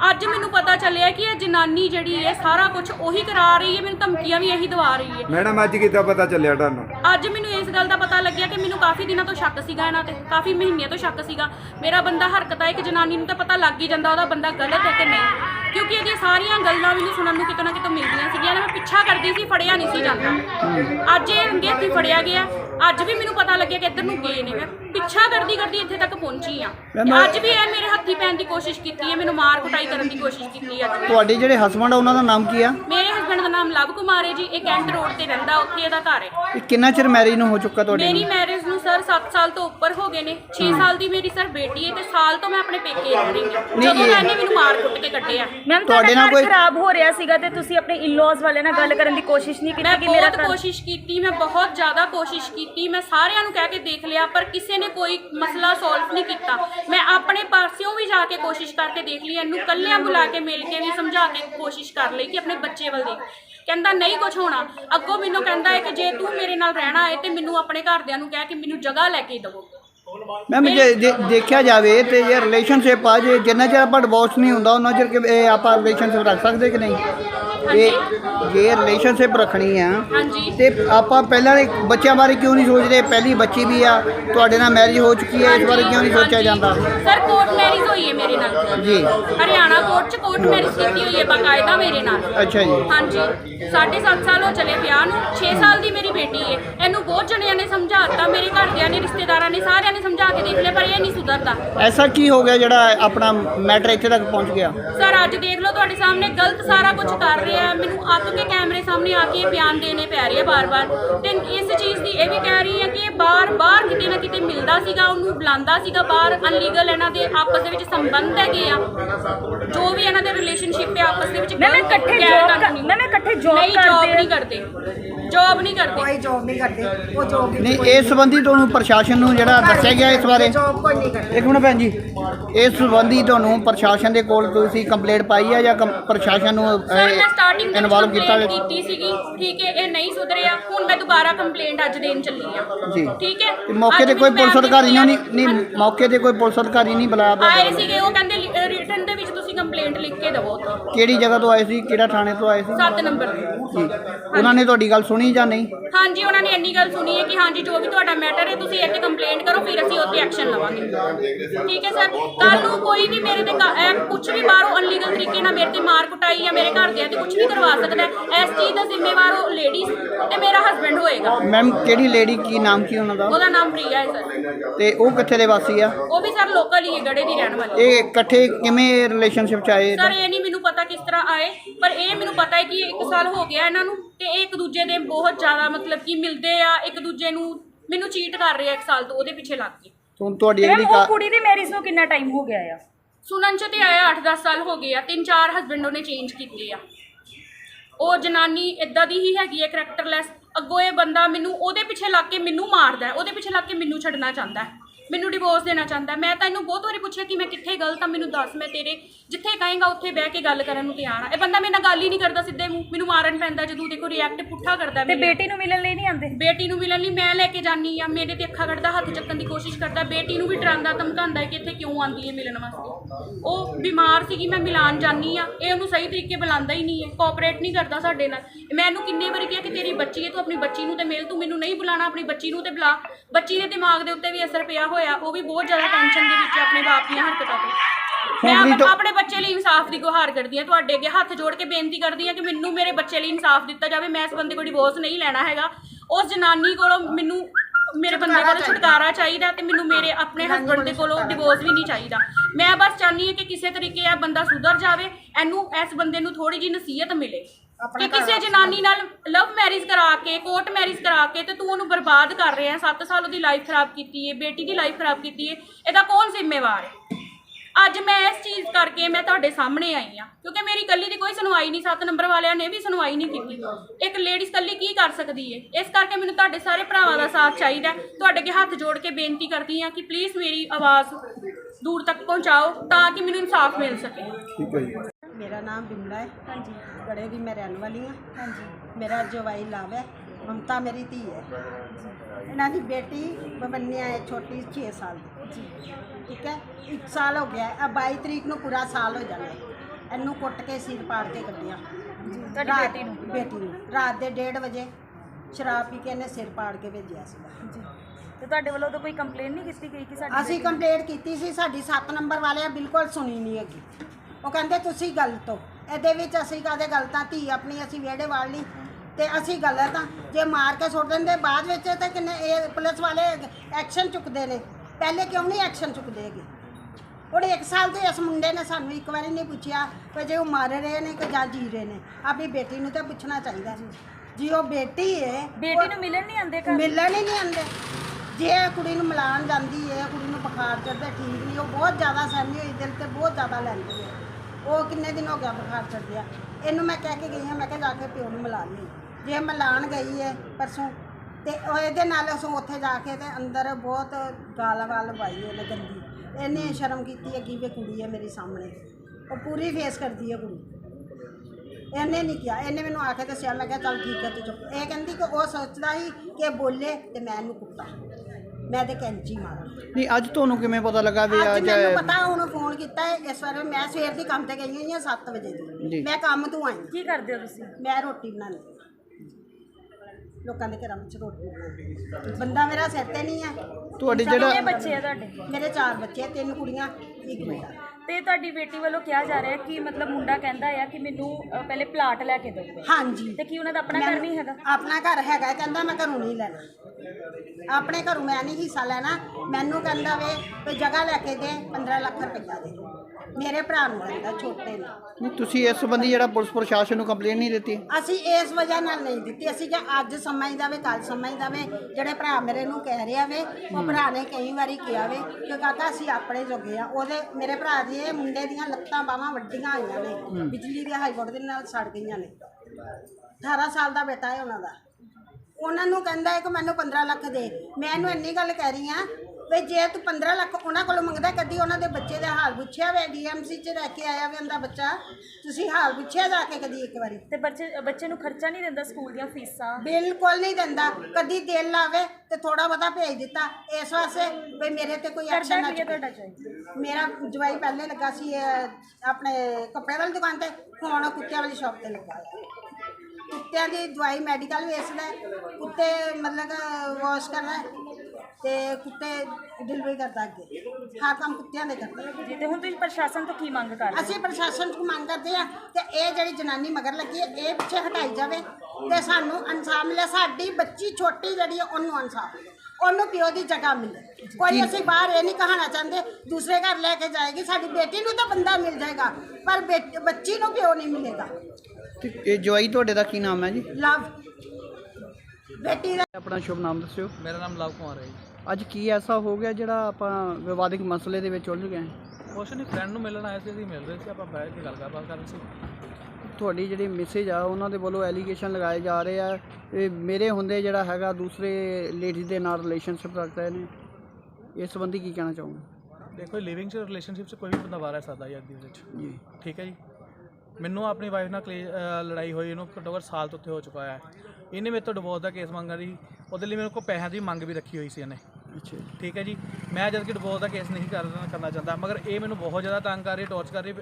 ਅੱਜ ਮੈਨੂੰ ਪਤਾ ਚੱਲਿਆ ਕਿ ਇਹ ਜਨਾਨੀ ਜਿਹੜੀ ਹੈ ਸਾਰਾ ਕੁਝ ਉਹੀ ਕਰਾ ਰਹੀ ਹੈ ਮੈਨੂੰ ਧਮਕੀਆਂ ਵੀ ਇਹੀ ਦਵਾ ਰਹੀ ਹੈ। ਮੈਡਮ ਅੱਜ ਕਿੱਦਾਂ ਪਤਾ ਚੱਲਿਆ ਤੁਹਾਨੂੰ? ਅੱਜ ਮੈਨੂੰ ਇਸ ਗੱਲ ਦਾ ਪਤਾ ਲੱਗਿਆ ਕਿ ਮੈਨੂੰ ਕਾਫੀ ਦਿਨਾਂ ਤੋਂ ਸ਼ੱਕ ਸੀਗਾ ਇਹਨਾਂ ਤੇ ਕਾਫੀ ਮਹੀਨਿਆਂ ਤੋਂ ਸ਼ੱਕ ਸੀਗਾ। ਮੇਰਾ ਬੰਦਾ ਹਰਕਤਾਂ ਇੱਕ ਜਨਾਨੀ ਨੂੰ ਤਾਂ ਪਤਾ ਲੱਗ ਹੀ ਜਾਂਦਾ ਉਹਦਾ ਬੰਦਾ ਗਲਤ ਹੈ ਕਿ ਨਹੀਂ। ਕਿਉਂਕਿ ਇਹਦੀਆਂ ਸਾਰੀਆਂ ਗੱਲਾਂ ਮੈਨੂੰ ਸੁਣਨ ਨੂੰ ਕਿਤੋਂ ਨਾ ਕਿਤੋਂ ਮਿਲਦੀਆਂ ਸੀਗੀਆਂ ਤੇ ਮੈਂ ਪਿੱਛਾ ਕਰਦੀ ਸੀ ਫੜਿਆ ਨਹੀਂ ਸੀ ਜਾਂਦਾ। ਅੱਜ ਇਹ ਰੰਗੇ ਹੱਥੀਂ ਫੜਿਆ ਗਿਆ। ਅੱਜ ਵੀ ਮੈਨੂੰ ਪਤਾ ਲੱਗਿਆ ਕਿ ਇੱਧਰ ਨੂੰ ਗਏ ਨੇ। ਮੈਂ ਪਿੱਛਾ ਕਰਦੀ ਕਰਦੀ ਇੱਥੇ ਤੱਕ ਪਹੁੰਚੀ ਆ ਅੱਜ ਵੀ ਇਹ ਮੇਰੇ ਹੱਥੀ ਪੈਣ ਦੀ ਕੋਸ਼ਿਸ਼ ਕੀਤੀ ਹੈ। ਮੈਨੂੰ ਮਾਰ ਕੁਟਾਈ ਕਰਨ ਦੀ ਕੋਸ਼ਿਸ਼ ਕੀਤੀ ਹੈ ਅੱਜ ਤੁਹਾਡੇ ਜਿਹੜੇ ਹਸਬੰਡ ਆ ਉਹਨਾਂ ਦਾ ਨਾਮ ਕੀ ਆ? ਮੇਰੇ ਹਸਬੰਡ ਦਾ ਨਾਮ ਲਵ ਕੁਮਾਰ ਹੈ ਜੀ। ਇਹ ਕੈਂਟ ਰੋਡ ਤੇ ਰਹਿੰਦਾ ਉੱਥੇ ਇਹਦਾ ਘਰ ਹੈ। ਇਹ ਕਿੰਨਾ ਚਿਰ ਮੈਰਿਜ ਨੂੰ ਹੋ ਚੁੱਕਾ ਤੁਹਾਡੇ ਮੇਰੀ ਨੂੰ? ਨੂੰ ਸਰ 7 ਸਾਲ ਤੋਂ ਉੱਪਰ ਹੋ ਗਏ ਨੇ। 6 ਸਾਲ ਦੀ ਮੇਰੀ ਸਰ ਬੇਟੀ ਹੈ ਤੇ ਸਾਲ ਤੋਂ ਮੈਂ ਆਪਣੇ ਪੇਕੇ ਰਹਿ ਰਹੀ ਹਾਂ। ਨਹੀਂ, ਜਦੋਂ ਇਹ- ਮੈਨੇ ਮੈਨੂੰ ਮਾਰ ਕੁੱਟ ਕੇ ਕੱਢਿਆ। ਮੈਮ ਤੁਹਾਡੇ ਤੁਹਾਡੇ ਨਾਲ ਨਾਲ ਕੋਈ- ਖਰਾਬ ਹੋ ਰਿਹਾ ਸੀਗਾ ਤੇ ਤੁਸੀਂ ਆਪਣੇ ਇਨ-ਲॉज ਵਾਲੇ ਨਾਲ ਗੱਲ ਕਰਨ ਦੀ ਕੋਸ਼ਿਸ਼ ਨਹੀਂ ਮੈਂ ਕੀਤੀ ਕਿ ਮੇਰਾ ਬਹੁਤ ਘਰ- ਕੋਸ਼ਿਸ਼ ਕੀਤੀ ਮੈਂ ਬਹੁਤ ਜ਼ਿਆਦਾ ਕੋਸ਼ਿਸ਼ ਕੀਤੀ ਮੈਂ ਸਾਰਿਆਂ ਨੂੰ ਕਹਿ ਕੇ ਦੇਖ ਲਿਆ ਪਰ ਕਿਸੇ ਨੇ ਕੋਈ ਮਸਲਾ ਸੋਲਵ ਨਹੀਂ ਕੀਤਾ। ਮੈਂ ਆਪਣੇ ਪਾਸਿਓਂ ਵੀ ਜਾ ਕੇ ਕੋਸ਼ਿਸ਼ ਕਰਕੇ ਦੇਖ ਲਈ ਇਹਨੂੰ ਕੱਲਿਆਂ ਬੁਲਾ ਕੇ ਮਿਲ ਕੇ ਵੀ ਸਮਝਾ ਕੇ ਕੋਸ਼ਿਸ਼ ਕਰ ਲਈ ਕਿ ਆਪਣੇ ਬੱਚੇ ਵੱਲ ਦੇਖ। ਕਹਿੰਦਾ ਨਹੀਂ ਕੁਝ ਹੋਣਾ। ਅੱਗੋਂ ਮੈਨੂੰ ਕਹਿੰਦਾ ਹੈ ਕਿ ਜੇ ਤੂੰ ਮੇਰੇ ਨਾਲ ਰਹਿਣਾ ਹੈ ਤੇ ਮੈਨੂੰ ਆਪਣੇ ਘਰਦਿਆਂ ਨੂੰ ਕਹਿ ਕਿ ਮੈਨੂੰ ਜਗ੍ਹਾ ਲੈ ਕੇ ਦਿਵੋ। ਮੈਮ ਜੇ ਜੇ ਦੇਖਿਆ ਜਾਵੇ ਤੇ ਇਹ ਰਿਲੇਸ਼ਨਸ਼ਿਪ ਆ ਜੇ ਜਿੰਨਾ ਚਿਰ ਆਪਾਂ ਡਿਵੋਰਸ ਨਹੀਂ ਹੁੰਦਾ ਉਹਨਾਂ ਚਿਰ ਕਿ ਇਹ ਆਪਾਂ ਰਿਲੇਸ਼ਨਸ਼ਿਪ ਰੱਖ ਸਕਦੇ ਕਿ ਨਹੀਂ? ਇਹ ਜੇ ਰਿਲੇਸ਼ਨਸ਼ਿਪ ਰੱਖਣੀ ਆ ਹਾਂਜੀ। ਤੇ ਆਪਾਂ ਪਹਿਲਾਂ ਦੇ ਬੱਚਿਆਂ ਬਾਰੇ ਕਿਉਂ ਨਹੀਂ ਸੋਚਦੇ? ਪਹਿਲੀ ਬੱਚੀ ਵੀ ਆ ਤੁਹਾਡੇ ਨਾਲ ਮੈਰਿਜ ਹੋ ਚੁੱਕੀ ਹੈ ਇਸ ਬਾਰੇ ਕਿਉਂ ਨਹੀਂ ਸੋਚਿਆ ਜਾਂਦਾ? ਸਰ ਕੋਰਟ ਮੈਰਿਜ ਹੋਈ ਹੈ ਮੇਰੇ ਨਾਲ। ਜੀ। ਹਰਿਆਣਾ ਕੋਰਟ ਚ ਕੋਰਟ ਮੈਰਿਜ ਕੀਤੀ ਹੋਈ ਹੈ ਬਕਾਇਦਾ ਮੇਰੇ ਨਾਲ। ਅੱਛਾ ਜੀ। ਹਾਂਜੀ। ਸਾਢੇ ਸੱਤ ਸਾਲ ਹੋ ਚਲੇ ਵਿਆਹ ਨੂੰ 6 ਸਾਲ ਦੀ ਮੇਰੀ ਬੇਟੀ ਹੈ। ਇਹਨੂੰ ਬਹੁਤ ਜਣਿਆਂ ਨੇ ਸਮਝਾਤਾ ਮੇਰੇ ਘਰਦਿਆਂ ਨੇ ਰਿਸ਼ਤੇਦਾਰਾਂ ਨੇ ਸਾਰਿਆਂ ਨੇ ਸਮਝਾ ਕੇ ਦੇਖ ਲਿਆ ਪਰ ਇਹ ਨਹੀਂ ਸੁਧਰਦਾ। ਐਸਾ ਕੀ ਹੋ ਗਿਆ ਜਿਹੜਾ ਆਪਣਾ ਮੈਟਰ ਇੱਥੇ ਤੱਕ ਪਹੁੰਚ ਗਿਆ? ਸਰ ਅੱਜ ਦੇਖ ਲਓ ਤੁਹਾਡੇ ਸਾਹਮਣੇ ਗਲਤ ਸਾਰਾ ਕੁਝ ਕਰ ਰਿਹਾ ਹੈ ਮੈਨੂੰ ਅੱਕ ਕੇ ਕੈਮਰੇ ਸਾਹਮਣੇ ਆ ਕੇ ਇਹ ਬਿਆਨ ਦੇਣੇ ਪੈ ਰਹੇ ਆ ਬਾਰ-ਬਾਰ। ਤੇ ਇਸ ਚੀਜ਼ ਦੀ ਇਹ ਵੀ ਕਹਿ ਰਹੀ ਹੈ ਕਿ ਇਹ ਬਾਰ-ਬਾਰ ਕਿਤੇ ਨਾ ਕਿਤੇ ਮਿਲਦਾ ਸੀਗਾ, ਉਹਨੂੰ ਬੁਲਾਉਂਦਾ ਸੀਗਾ ਬਾਹਰ ਅਨਲੀਗਲ ਇਹਨਾਂ ਦੇ ਆਪਸ ਦੇ ਵਿੱਚ ਸੰਬੰਧ ਹੈਗੇ ਆ। ਜੋ ਵੀ ਇਹਨਾਂ ਦੇ ਰਿਲੇਸ਼ਨਸ਼ਿਪ ਹੈ ਆਪਸ ਦੇ ਵਿੱਚ ਮੈਂ ਮੈਂ ਗਲਤ ਇਕੱਠੇ ਜੌਬ। ਮੈਂ ਮੈਂ ਇਕੱਠੇ ਜੌਬ ਨਹੀਂ ਜੌਬ ਕਰਦੇ ਨਹੀਂ ਕਰਦੇ। ਜੌਬ ਨਹੀਂ ਕਰਦੇ। ਕੋਈ ਜੋਬ ਨਹੀਂ ਕਰਦੇ। ਉਹ ਜੋਬ ਨਹੀਂ ਇਸ ਸੰਬੰਧੀ ਤੁਹਾਨੂੰ ਪ੍ਰਸ਼ਾਸਨ ਨੂੰ ਜਿਹੜਾ ਦੱਸਿਆ ਗਿਆ ਇਸ ਬਾਰੇ। ਜੋਬ ਕੋਈ ਨਹੀਂ ਕਰਦੇ। ਇੱਕ ਮਿੰਟ ਭੈਣ ਜੀ। ਇਸ ਸੰਬੰਧੀ ਤੁਹਾਨੂੰ ਪ੍ਰਸ਼ਾਸਨ ਦੇ ਕੋਲ ਤੁਸੀਂ ਕੰਪਲੇਂਟ ਪਾਈ ਹੈ ਜਾਂ ਕੰ- ਪ੍ਰਸ਼ਾਸਨ ਨੂੰ ਸਰ ਮੈਂ ਸਟਾਰਟਿੰਗ ਵਿੱਚ ਇਨਵੋਲਵ ਕੀਤਾ ਸੀਗੀ। ਠੀਕ ਹੈ ਇਹ ਨਹੀਂ ਸੁਧਰਿਆ। ਹੁਣ ਮੈਂ ਦੁਬਾਰਾ ਕੰਪਲੇਂਟ ਅੱਜ ਦੇਣ ਚੱਲੀ ਆ ਜੀ। ਠੀਕ ਹੈ? ਤੇ ਮੌਕੇ ਅੱਜ ਤੇ ਕੋਈ ਮੈਨੂੰ ਪੁਲਿਸ ਅਧਿਕਾਰੀ ਨੇ ਨਹੀਂ। ਨਹੀਂ ਮੌਕੇ ਤੇ ਕੋਈ ਪੁਲਿਸ ਅਧਿਕਾਰੀ ਨਹੀਂ ਬੁਲਾਇਆ ਆਏ ਸੀਗੇ ਉਹ ਕਹਿੰਦੇ ਰਿਟਰਨ ਦੇ ਵਿੱਚ ਤੁਸੀਂ ਕੰਪਲੇਂਟ ਲਿਖ ਕੇ ਦਿਵੋ? ਕਿਹੜੀ ਜਗ੍ਹਾ ਤੋਂ ਆਏ ਸੀ ਕਿਹੜਾ ਥਾਣੇ ਤੋਂ ਆਏ ਸੀ? 7 ਨੰਬਰ। ਜੀ ਉਹਨਾਂ ਨੇ ਤੁਹਾਡੀ ਗੱਲ ਸੁਣੀ ਜਾਂ ਨਹੀਂ? ਹਾਂਜੀ ਉਹਨਾਂ ਨੇ ਇੰਨੀ ਗੱਲ ਸੁਣੀ ਹੈ ਕਿ ਹਾਂਜੀ ਜੋ ਵੀ ਤੁਹਾਡਾ ਮੈਟਰ ਹੈ ਤੁਸੀਂ ਇੱਥੇ ਕੰਪਲੇਂਟ ਕਰੋ ਫਿਰ ਅਸੀਂ ਉੱਤੇ ਐਕਸ਼ਨ ਲਵਾਂਗੇ। ਠੀਕ ਹੈ ਸਰ? ਕੱਲ ਨੂੰ ਕੋਈ ਵੀ ਮੇਰੇ ਤੇ ਕੁਝ ਵੀ ਬਾਹਰੋਂ ਅਨਲੀਗਲ ਤਰੀਕੇ ਨਾਲ ਮੇਰੇ ਤੇ ਮਾਰ ਕੁਟਾਈ ਜਾਂ ਮੇਰੇ ਘਰਦਿਆਂ ਤੇ ਕੁਝ ਵੀ ਕਰਵਾ ਸਕਦਾ ਇਸ ਚੀਜ਼ ਦਾ ਜ਼ਿੰਮੇਵਾਰ ਉਹ ਲੇਡੀਜ਼ ਤੇ ਮੇਰਾ ਹਸਬੰਡ ਹੋਏਗਾ। ਮੈਮ ਕਿਹੜੀ ਲੇਡੀ ਕੀ ਨਾਮ ਕੀ ਉਹਨਾਂ ਦਾ? ਉਹਦਾ ਨਾਮ ਪ੍ਰਿਆ ਹੈ ਸਰ। ਤੇ ਉਹ ਕਿੱਥੇ ਦੇ ਵਾਸੀ ਆ? ਉਹ ਵੀ ਸਰ ਲੋਕਲ ਹੀ ਹੈ ਗੜੇ ਦੀ ਰਹਿਣ ਵਾਲੀ। ਇਹ ਇਕੱਠੇ ਕਿਵੇਂ ਰਿਲੇਸ਼ਨਸ਼ਿਪ ਚ ਆਏ? ਸਰ ਇਹ ਨਹੀਂ ਮੈਨੂੰ ਪਤਾ ਕਿਸ ਤਰ੍ਹਾਂ ਆਏ ਪਰ ਇਹ ਮੈਨੂੰ ਪਤਾ ਹੈ ਕਿ ਇੱਕ ਸਾਲ ਹੋ ਗਿਆ ਇਹਨਾਂ ਨੂੰ ਤੇ ਇਹ ਇੱਕ ਦੂਜੇ ਦੇ ਬਹੁਤ ਜ਼ਿਆਦਾ ਮਤਲਬ ਕਿ ਮਿਲਦੇ ਆ ਇੱਕ ਦੂਜੇ ਨੂੰ ਮੈਨੂੰ ਚੀਟ ਕਰ ਰਿਹਾ ਇੱਕ ਸਾਲ ਤੋਂ ਉਹਦੇ ਪਿੱਛੇ ਲੱਗ ਕੇ। ਤੁਮ ਤੁਹਾਡੀ ਜਿਹੜੀ ਉਹ ਕਾ- ਕੁੜੀ ਦੀ ਮੈਰਿਜ ਨੂੰ ਕਿੰਨਾ ਟਾਈਮ ਹੋ ਗਿਆ ਆ? ਸੁਣਨ ਚ ਤੇ ਆਇਆ 8-10 ਸਾਲ ਹੋ ਗਏ ਆ ਤਿੰਨ ਚਾਰ ਹਸਬੰਡ ਉਹਨੇ ਚੇਂਜ ਕੀਤੇ ਆ। ਉਹ ਜਨਾਨੀ ਇਦਾਂ ਦੀ ਹੀ ਹੈਗੀ ਹੈ ਕਰੈਕਟਰਲੈਸ ਅੱਗੋਂ ਇਹ ਬੰਦਾ ਮੈਨੂੰ ਉਹਦੇ ਪਿੱਛੇ ਲੱਗ ਕੇ ਮੈਨੂੰ ਮਾਰਦਾ ਹੈ, ਉਹਦੇ ਪਿੱਛੇ ਲੱਗ ਕੇ ਮੈਨੂੰ ਛੱਡਣਾ ਚਾਹੁੰਦਾ ਹੈ। ਮੈਨੂੰ ਡਿਵੋਰਸ ਦੇਣਾ ਚਾਹੁੰਦਾ। ਮੈਂ ਤਾਂ ਇਹਨੂੰ ਬਹੁਤ ਵਾਰੀ ਪੁੱਛਿਆ ਕਿ ਮੈਂ ਕਿੱਥੇ ਗਲਤ ਆ ਮੈਨੂੰ ਦੱਸ ਮੈਂ ਤੇਰੇ ਜਿੱਥੇ ਕਹੇਗਾ ਉੱਥੇ ਬਹਿ ਕੇ ਗੱਲ ਕਰਨ ਨੂੰ ਤਿਆਰ ਆ ਇਹ ਬੰਦਾ ਮੇਰੇ ਨਾਲ ਗੱਲ ਹੀ ਨਹੀਂ ਕਰਦਾ ਸਿੱਧੇ ਮੂੰਹ। ਮੈਨੂੰ ਮਾਰਨ ਪੈਂਦਾ ਜਦੋਂ ਦੇਖੋ ਰਿਐਕਟ ਪੁੱਠਾ ਕਰਦਾ ਤੇ ਬੇਟੀ ਨੂੰ ਮਿਲਣ ਲਈ ਨਹੀਂ ਆਉਂਦੇ? ਬੇਟੀ ਨੂੰ ਮਿਲਣ ਲਈ ਮੈਂ ਲੈ ਕੇ ਜਾਨੀ ਆ ਮੇਰੇ ਤੇ ਅੱਖਾਂ ਕੱਢਦਾ ਹੱਥ ਚੱਕਣ ਦੀ ਕੋਸ਼ਿਸ਼ ਕਰਦਾ। ਬੇਟੀ ਨੂੰ ਵੀ ਡਰਾਉਂਦਾ ਧਮਕਾਉਂਦਾ ਕਿ ਇੱਥੇ ਕਿਉਂ ਆਂਦੀ ਹੈ ਮਿਲਣ ਵਾਸਤੇ। ਉਹ ਬਿਮਾਰ ਸੀਗੀ ਮੈਂ ਮਿਲਾਨ ਜਾਨੀ ਆ ਇਹ ਉਹਨੂੰ ਸਹੀ ਤਰੀਕੇ ਬੁਲਾਉਂਦਾ ਹੀ ਨਹੀਂ ਹੈ ਕੋਆਪਰੇਟ ਨਹੀਂ ਕਰਦਾ ਸਾਡੇ ਨਾਲ। ਮੈਂ ਇਹਨੂੰ ਕਿੰਨੇ ਵਾਰੀ ਕਿਹਾ ਕਿ ਤੇਰੀ ਬੱਚੀ ਹੈ ਤੂੰ ਆਪਣੀ ਬੱਚੀ ਨੂੰ ਤੇ ਮਿਲ ਤੂੰ ਮੈਨੂੰ ਨਹੀਂ ਬੁਲਾਣਾ ਆਪਣੀ ਬੱਚੀ ਨੂੰ ਤੇ ਬੁਲਾ। ਬੱਚੀ ਦੇ ਦਿਮਾਗ ਦੇ ਉੱਤੇ ਵੀ ਅਸਰ ਪਿਆ ਹੋਇਆ ਉਹ ਵੀ ਬਹੁਤ ਜ਼ਿਆਦਾ ਟੈਨਸ਼ਨ ਦੇ ਵਿੱਚ ਹੈ ਆਪਣੇ ਬਾਪ ਦੀਆਂ ਹਰਕਤਾਂ ਤੋਂ। ਮੈਂ ਆਪ- ਆਪਣੇ ਬੱਚੇ ਲਈ ਇਨਸਾਫ ਦੀ ਗੁਹਾਰ ਕਰਦੀ ਹਾਂ ਤੁਹਾਡੇ ਅੱਗੇ ਹੱਥ ਜੋੜ ਕੇ ਬੇਨਤੀ ਕਰਦੀ ਹਾਂ ਕਿ ਮੈਨੂੰ ਮੇਰੇ ਬੱਚੇ ਲਈ ਇਨਸਾਫ ਦਿੱਤਾ ਜਾਵੇ ਮੈਂ ਇਸ ਬੰਦੇ ਕੋਲ ਡਿਵੋਰਸ ਨਹੀਂ ਲੈਣਾ ਹੈਗਾ। ਉਸ ਜਨਾਨੀ ਕੋਲੋਂ ਮੈਨੂੰ ਮੇਰੇ ਬੰਦੇ ਕੋਲੋਂ ਛੁਟਕਾਰਾ ਚਾਹੀਦਾ। ਤੇ ਮੈਨੂੰ ਮੇਰੇ ਆਪਣੇ ਹਸਬੰਡ ਦੇ ਕੋਲੋਂ ਡਿਵੋਰਸ ਵੀ ਨਹੀਂ ਚਾਹੀਦਾ। ਮੈਂ ਬਸ ਚਾਹਨੀ ਹਾਂ ਕਿ ਕਿਸੇ ਤਰੀਕੇ ਇਹ ਬੰਦਾ ਸੁਧਰ ਜਾਵੇ ਇਹਨੂੰ ਇਸ ਬੰਦੇ ਨੂੰ ਥੋੜੀ ਜਿਹੀ ਨਸੀਹਤ ਮਿਲੇ। ਕਿ ਕਿਸੇ ਜਨਾਨੀ ਨਾਲ ਲਵ ਮੈਰਿਜ ਕਰਾ ਕੇ ਕੋਰਟ ਮੈਰਿਜ ਕਰਾ ਕੇ ਤੇ ਤੂੰ ਉਹਨੂੰ ਬਰਬਾਦ ਕਰ ਰਿਹਾ ਹੈ। 7 ਸਾਲ ਉਹਦੀ ਲਾਈਫ ਖਰਾਬ ਕੀਤੀ ਹੈ ਬੇਟੀ ਦੀ ਲਾਈਫ ਖਰਾਬ ਕੀਤੀ ਹੈ। ਇਹਦਾ ਕੌਣ ਜ਼ਿੰਮੇਵਾਰ ਹੈ? ਅੱਜ ਮੈਂ ਇਸ ਚੀਜ਼ ਕਰਕੇ ਮੈਂ ਤੁਹਾਡੇ ਸਾਹਮਣੇ ਆਈ ਆ ਕਿਉਂਕਿ ਮੇਰੀ ਕੱਲੀ ਦੀ ਕੋਈ ਸੁਣਵਾਈ ਨਹੀਂ 7 ਨੰਬਰ ਵਾਲਿਆਂ ਨੇ ਵੀ ਸੁਣਵਾਈ ਨਹੀਂ ਕੀਤੀ। ਇੱਕ ਲੇਡੀਜ਼ ਕੱਲੀ ਕੀ ਕਰ ਸਕਦੀ ਹੈ? ਇਸ ਕਰਕੇ ਮੈਨੂੰ ਤੁਹਾਡੇ ਸਾਰੇ ਭਰਾਵਾਂ ਦਾ ਸਾਥ ਚਾਹੀਦਾ। ਤੁਹਾਡੇ ਅੱਗੇ ਹੱਥ ਜੋੜ ਕੇ ਬੇਨਤੀ ਕਰਦੀ ਆ ਕਿ ਪਲੀਜ਼ ਮੇਰੀ ਆਵਾਜ਼ ਦੂਰ ਤੱਕ ਪਹੁੰਚਾਓ ਤਾਂ ਕਿ ਮੈਨੂੰ ਇਨਸਾਫ ਮਿਲ ਸਕੇ। ਠੀਕ ਹੈ ਜੀ। ਮੇਰਾ ਨਾਮ ਬਿਮਲਾ ਹੈ। ਹਾਂਜੀ। ਗੜੇ ਦੀ ਮੈਂ ਰਹਿਣ ਵਾਲੀ ਹਾਂ। ਹਾਂਜੀ। ਮੇਰਾ ਜਵਾਈ ਲਾਵ ਹੈ। ਮਮਤਾ ਮੇਰੀ ਧੀ ਹੈ। ਇਹਨਾਂ ਦੀ ਬੇਟੀ ਬਵੰਨਿਆ ਹੈ ਛੋਟੀ 6 ਸਾਲ ਦੀ। ਠੀਕ ਹੈ? 1 ਸਾਲ ਹੋ ਗਿਆ ਹੈ। 22 ਤਰੀਕ ਨੂੰ ਪੂਰਾ ਸਾਲ ਹੋ ਜਾਣਾ ਇਹਨੂੰ ਕੁੱਟ ਕੇ ਸਿਰ ਪਾੜ ਕੇ ਕੱਢਿਆ। ਤੁਹਾਡੀ ਬੇਟੀ ਨੂੰ? ਬੇਟੀ ਨੂੰ। ਰਾਤ ਦੇ 1:30 ਵਜੇ ਸ਼ਰਾਬ ਪੀ ਕੇ ਇਹਨੇ ਸਿਰ ਪਾੜ ਕੇ ਭੇਜਿਆ ਸੀਗਾ ਜੀ। ਤੇ ਤੁਹਾਡੇ ਵੱਲੋਂ ਤਾਂ ਕੋਈ ਕੰਪਲੇਨ ਨਹੀਂ ਕੀਤੀ ਗਈ ਕਿ ਸਾਡੀ ਅਸੀਂ ਕੰਪਲੇਂਟ ਕੀਤੀ ਸੀ। ਸਾਡੀ 7 ਨੰਬਰ ਵਾਲਿਆਂ ਬਿਲਕੁਲ ਸੁਣੀ ਨਹੀਂ ਹੈਗੀ। ਉਹ ਕਹਿੰਦੇ ਤੁਸੀਂ ਗਲਤ ਹੋ ਇਹਦੇ ਵਿੱਚ ਅਸੀਂ ਕਾਹਦੇ ਗਲਤਾਂ ਧੀ ਆਪਣੀ ਅਸੀਂ ਵਿਹੜੇ ਵਾਲ ਲਈ। ਤੇ ਅਸੀਂ ਗਲਤ ਆ ਜੇ ਮਾਰ ਕੇ ਸੁੱਟ ਦਿੰਦੇ ਬਾਅਦ ਵਿੱਚ ਤੇ ਕਿੰਨੇ ਇਹ ਪੁਲਿਸ ਵਾਲੇ ਐਕਸ਼ਨ ਚੁੱਕਦੇ ਨੇ। ਪਹਿਲੇ ਕਿਉਂ ਨਹੀਂ ਐਕਸ਼ਨ ਚੁੱਕਦੇ ਹੈਗੇ? ਉਹਦੇ 1 ਸਾਲ ਤੋਂ ਇਸ ਮੁੰਡੇ ਨੇ ਸਾਨੂੰ ਇੱਕ ਵਾਰੀ ਨਹੀਂ ਪੁੱਛਿਆ ਕਿ ਜੇ ਉਹ ਮਰ ਰਹੇ ਨੇ ਕਿ ਜਾਂ ਜੀ ਰਹੇ ਨੇ। ਆਪਣੀ ਬੇਟੀ ਨੂੰ ਤਾਂ ਪੁੱਛਣਾ ਚਾਹੀਦਾ ਜੀ ਉਹ ਬੇਟੀ ਹੈ ਬੇਟੀ ਨੂੰ ਮਿਲਣ ਨਹੀਂ ਆਉਂਦੇ ਘਰ? ਮਿਲਣ ਹੀ ਨਹੀਂ ਆਉਂਦੇ। ਜੇ ਕੁੜੀ ਨੂੰ ਮਿਲਾਨ ਜਾਂਦੀ ਹੈ ਕੁੜੀ ਨੂੰ ਬੁਖਾਰ ਚੜਦਾ ਠੀਕ ਨਹੀਂ ਉਹ ਬਹੁਤ ਜ਼ਿਆਦਾ ਸਹਿਮੀ ਹੋਈ ਦਿਲ ਤੇ ਬਹੁਤ ਜ਼ਿਆਦਾ ਲੈਂਦੀ ਹੈ ਉਹ ਕਿੰਨੇ ਦਿਨ ਹੋ ਗਿਆ ਬੁਖਾਰ ਚੜਦਿਆ ਇਹਨੂੰ ਮੈਂ ਕਹਿ ਕੇ ਗਈ ਹਾਂ, ਮੈਂ ਕਿਹਾ ਜਾ ਕੇ ਪਿਓ ਨੂੰ ਮਿਲਾ ਲਈ। ਜੇ ਮਿਲਾਉਣ ਗਈ ਹੈ ਪਰਸੋਂ, ਤੇ ਉਹ ਇਹਦੇ ਨਾਲ ਅਸੀਂ ਉੱਥੇ ਜਾ ਕੇ ਤੇ ਅੰਦਰ ਬਹੁਤ ਗਾਲ ਗਾਲ ਪਾਈ ਉਹਨੇ ਗੰਦੀ। ਇਹਨੇ ਸ਼ਰਮ ਕੀਤੀ ਹੈ ਕਿ ਵੀ ਕੁੜੀ ਹੈ ਮੇਰੇ ਸਾਹਮਣੇ। ਉਹ ਪੂਰੀ ਫੇਸ ਕਰਦੀ ਹੈ ਕੁੜੀ। ਇਹਨੇ ਨਹੀਂ ਕਿਹਾ। ਇਹਨੇ ਮੈਨੂੰ ਆਖਿਆ ਕੇ ਦੱਸਿਆ ਲੱਗਿਆ ਚੱਲ ਠੀਕ ਹੈ ਤੂੰ ਚੁੱਪ। ਇਹ ਕਹਿੰਦੀ ਕਿ ਉਹ ਸੋਚਦਾ ਸੀ ਕਿ ਬੋਲੇ ਤੇ ਮੈਂ ਇਹਨੂੰ ਕੁੱਟਾਂ। ਮੈਂ ਤੇ ਕੈਂਚੀ ਮਾਰਾਂ। ਨਹੀਂ ਅੱਜ ਤੁਹਾਨੂੰ ਕਿਵੇਂ ਪਤਾ ਲੱਗਾ ਵੀ ਅੱਜ ਅੱਜ ਮੈਨੂੰ ਪਤਾ ਹੁਣ ਫੋਨ ਕੀਤਾ ਹੈ ਇਸ ਵਾਰ ਮੈਂ ਸਵੇਰ ਦੀ ਕੰਮ ਤੇ ਗਈ ਹੋਈ ਹਾਂ 7 ਵਜੇ ਜੀ। ਦੀ ਮੈਂ ਕੰਮ ਤੋਂ ਆਈ। ਕੀ ਕਰਦੇ ਹੋ ਤੁਸੀਂ? ਮੈਂ ਰੋਟੀ ਬਣਾਉਂਦੀ ਹਾਂ। ਲੋਕਾਂ ਦੇ ਘਰਾਂ ਵਿੱਚ ਰੋਟੀ ਬਣਾਉਂਦੀ ਹਾਂ। ਬੰਦਾ ਮੇਰਾ ਸਿਰ ਤੇ ਨਹੀਂ ਹੈ। ਤੁਹਾਡੇ ਕਿੰਨੇ ਜਿਹੜਾ ਬੱਚੇ ਆ ਤੁਹਾਡੇ? ਮੇਰੇ ਚਾਰ ਬੱਚੇ ਤਿੰਨ ਕੁੜੀਆਂ ਇੱਕ ਬੇਟਾ। ਤੇ ਤੁਹਾਡੀ ਬੇਟੀ ਵੱਲੋਂ ਕਿਹਾ ਜਾ ਰਿਹਾ ਕਿ ਮਤਲਬ ਮੁੰਡਾ ਕਹਿੰਦਾ ਆ ਕਿ ਮੈਨੂੰ ਅ, ਪਹਿਲੇ ਪਲਾਟ ਲੈ ਕੇ ਦਿਓ। ਹਾਂਜੀ। ਤੇ ਕੀ ਉਹਨਾਂ ਦਾ ਆਪਣਾ ਘਰ ਨਹੀਂ ਹੈਗਾ? ਆਪਣਾ ਘਰ ਹੈਗਾ ਕਹਿੰਦਾ ਮੈਂ ਘਰੋਂ ਨਹੀਂ ਲੈਣਾ। ਆਪਣੇ ਘਰੋਂ ਮੈਂ ਨਹੀਂ ਹਿੱਸਾ ਲੈਣਾ ਮੈਨੂੰ ਕਹਿੰਦਾ ਵੇ ਕੋਈ ਜਗ੍ਹਾ ਲੈ ਕੇ ਦੇ 15 ਲੱਖ ਰੁਪਈਆ ਦੇ। ਮੇਰੇ ਭਰਾ ਨੂੰ ਕਹਿੰਦਾ ਛੋਟੇ ਨੂੰ। ਨਹੀਂ ਤੁਸੀਂ ਇਸ ਸੰਬੰਧੀ ਜਿਹੜਾ ਪੁਲਿਸ ਪ੍ਰਸ਼ਾਸਨ ਨੂੰ ਕੰਪਲੇਨ ਨਹੀਂ ਦਿੱਤੀ? ਅਸੀਂ ਇਸ ਵਜ੍ਹਾ ਨਾਲ ਨਹੀਂ ਦਿੱਤੀ। ਅਸੀਂ ਜੇ ਅੱਜ ਸਮਝਦਾ ਵੇ ਕੱਲ ਸਮਝਦਾ ਵੇ ਜਿਹੜੇ ਭਰਾ ਮੇਰੇ ਨੂੰ ਕਹਿ ਰਿਹਾ ਵੇ ਉਹ ਭਰਾ ਨੇ ਕਈ ਵਾਰੀ ਕਿਹਾ ਵੇ ਕਿ ਕਾਕਾ ਅਸੀਂ ਆਪਣੇ ਜੋਗੇ ਆ। ਉਹਦੇ ਮੇਰੇ ਭਰਾ ਦੇ ਮੁੰਡੇ ਦੀਆਂ ਲੱਤਾਂ ਬਾਹਾਂ ਵੱਡੀਆਂ ਆਈਆਂ ਨੇ। ਬਿਜਲੀ ਦੇ ਹਾਈ ਵੋਲਟ ਦੇ ਨਾਲ ਸੜ ਗਈਆਂ ਨੇ। 18 ਸਾਲ ਦਾ ਬੇਟਾ ਹੈ ਉਹਨਾਂ ਦਾ। ਉਹਨਾਂ ਨੂੰ ਕਹਿੰਦਾ ਹੈ ਕਿ ਮੈਨੂੰ 15 ਲੱਖ ਦੇ। ਮੈਂ ਇਹਨੂੰ ਇੰਨੀ ਗੱਲ ਕਹਿ ਰਹੀ ਆ ਵੀ ਜੇ ਤੂੰ 15 ਲੱਖ ਉਹਨਾਂ ਕੋਲੋਂ ਮੰਗਦਾ ਕਦੀ ਉਹਨਾਂ ਦੇ ਬੱਚੇ ਦਾ ਹਾਲ ਪੁੱਛਿਆ ਵੇ ਡੀਐਮਸੀ ਚ ਰਹਿ ਕੇ ਆਇਆ ਵੇ ਉਹਦਾ ਬੱਚਾ? ਤੁਸੀਂ ਹਾਲ ਪੁੱਛਿਆ ਜਾ ਕੇ ਕਦੀ ਇੱਕ ਵਾਰੀ? ਤੇ ਬੱਚੇ ਬੱਚੇ ਨੂੰ ਖਰਚਾ ਨਹੀਂ ਦਿੰਦਾ ਸਕੂਲ ਦੀਆਂ ਫੀਸਾਂ? ਬਿਲਕੁਲ ਨਹੀਂ ਦਿੰਦਾ। ਕਦੀ ਦਿਲ ਲਾਵੇ ਤੇ ਥੋੜਾ ਬਹੁਤਾ ਭੇਜ ਦਿੱਤਾ। ਇਸ ਵਾਸਤੇ ਵੀ ਮੇਰੇ ਤੇ ਕੋਈ ਐਕਸ਼ਨ ਨਾ ਤੁਹਾਡਾ ਚਾਹੀਦਾ ਮੇਰਾ ਜਵਾਈ ਪਹਿਲੇ ਲੱਗਾ ਸੀ ਆਪਣੇ ਕੱਪੜੇ ਵਾਲੀ ਦੁਕਾਨ ਤੇ ਹੁਣ ਕੁੱਤਿਆਂ ਵਾਲੀ ਸ਼ਾਪ ਤੇ ਲੱਗਾ। ਕੁੱਤਿਆਂ ਦੀ ਦਵਾਈ ਮੈਡੀਕਲ ਵੇਚਦਾ ਕੁੱਤੇ ਮਤਲਬ ਵਾਸ਼ ਕਰਦਾ ਤੇ ਕੁੱਤੇ ਡਿਲੀਵਰੀ ਕਰਦਾ ਅੱਗੇ। ਹਰ ਕੰਮ ਕੁੱਤਿਆਂ ਦੇ ਕਰਦਾ। ਜੀ ਤੇ ਹੁਣ ਤੁਸੀਂ ਪ੍ਰਸ਼ਾਸਨ ਤੋਂ ਕੀ ਮੰਗ ਕਰ ਰਹੇ ਹੋ? ਅਸੀਂ ਪ੍ਰਸ਼ਾਸਨ ਤੋਂ ਮੰਗ ਕਰਦੇ ਆ ਕਿ ਇਹ ਜਿਹੜੀ ਜਨਾਨੀ ਮਗਰ ਲੱਗੀ ਹੈ ਇਹ ਪਿੱਛੇ ਹਟਾਈ ਜਾਵੇ ਤੇ ਸਾਨੂੰ ਇਨਸਾਫ ਮਿਲੇ। ਸਾਡੀ ਬੱਚੀ ਛੋਟੀ ਜਿਹੜੀ ਹੈ ਉਹਨੂੰ ਇਨਸਾਫ ਮਿਲੇ। ਉਹਨੂੰ ਪਿਓ ਦੀ ਜਗ੍ਹਾ ਮਿਲੇ। ਕੋਈ ਅਸੀਂ ਬਾਹਰ ਇਹ ਨਹੀਂ ਕਹਾਣਾ ਚਾਹੁੰਦੇ ਦੂਸਰੇ ਘਰ ਲੈ ਕੇ ਜਾਏਗੀ ਸਾਡੀ ਬੇਟੀ ਨੂੰ ਤਾਂ ਬੰਦਾ ਮਿਲ ਜਾਏਗਾ ਪਰ ਬੇਟ- ਬੱਚੀ ਨੂੰ ਪਿਓ ਨਹੀਂ ਮਿਲੇਗਾ। ਤੇ ਇਹ ਜਵਾਈ ਤੁਹਾਡੇ ਦਾ ਕੀ ਨਾਮ ਹੈ ਜੀ? ਲਵ। ਬੇਟੀ ਦਾ ਆਪਣਾ ਸ਼ੁਭ ਨਾਮ ਦੱਸਿਓ। ਮੇਰਾ ਨਾਮ ਲਵ ਕੁਮਾਰ ਹੈ ਜੀ। ਅੱਜ ਕੀ ਐਸਾ ਹੋ ਗਿਆ ਜਿਹੜਾ ਆਪਾਂ ਵਿਵਾਦਿਕ ਮਸਲੇ ਦੇ ਵਿੱਚ ਉਲਝ ਗਏ ਹਾਂ? ਕੁਛ ਨਹੀਂ ਫਰੈਂਡ ਨੂੰ ਮਿਲਣ ਆਏ ਸੀ ਅਸੀਂ ਮਿਲ ਰਹੇ ਸੀ ਆਪਾਂ ਬੈਠ ਕੇ ਗੱਲ ਗੱਲਬਾਤ ਕਰ ਰਹੇ ਸੀ। ਤੁਹਾਡੀ ਜਿਹੜੀ ਮੈਸੇਜ ਆ ਉਹਨਾਂ ਦੇ ਵੱਲੋਂ ਐਲੀਗੇਸ਼ਨ ਲਗਾਏ ਜਾ ਰਹੇ ਆ। ਇਹ ਮੇਰੇ ਹੁੰਦੇ ਜਿਹੜਾ ਹੈਗਾ ਦੂਸਰੇ ਲੇਡੀ ਦੇ ਨਾਲ ਰਿਲੇਸ਼ਨਸ਼ਿਪ ਰੱਖ ਰਹੇ ਨੇ। ਇਸ ਸੰਬੰਧੀ ਕੀ ਕਹਿਣਾ ਚਾਹੋਗੇ? ਦੇਖੋ ਲਿਵਿੰਗ ਚ ਰਿਲੇਸ਼ਨਸ਼ਿਪ ਚ ਕੋਈ ਵੀ ਬੰਦਾ ਬਾਹਰ ਆ ਸਕਦਾ ਜੀ ਅੱਜ ਦੀ ਵਿੱਚ ਜੀ। ਠੀਕ ਹੈ ਜੀ? ਮੈਨੂੰ ਆਪਣੀ ਵਾਈਫ ਨਾਲ ਕਲੇ- ਅਹ ਲੜਾਈ ਹੋਈ ਇਹਨੂੰ ਘੱਟੋ ਘੱਟ ਸਾਲ ਤੋਂ ਉੱਤੇ ਹੋ ਚੁੱਕਾ ਹੈ। ਇਹਨੇ ਮੇਰੇ ਤੋਂ ਡਿਵੋਰਸ ਦਾ ਕੇਸ ਮੰਗਾ ਰਹੀ ਉਹਦੇ ਲਈ ਮੇਰੇ ਕੋਲ ਪੈਸਿਆਂ ਦੀ ਮੰਗ ਵੀ ਰੱਖੀ ਹੋਈ ਸੀ ਇਹਨੇ। ਅੱਛਾ ਠੀਕ ਹੈ ਜੀ। ਮੈਂ ਜਦ ਕਿ ਡਿਵੋਰਸ ਦਾ ਕੇਸ ਨਹੀਂ ਕਰਨਾ ਕਰਨਾ ਚਾਹੁੰਦਾ। ਮਗਰ ਇਹ ਮੈਨੂੰ ਬਹੁਤ ਜ਼ਿਆਦਾ ਤੰਗ ਕਰ ਰਹੀ ਟੌਰਚ ਕਰ ਰਹੀ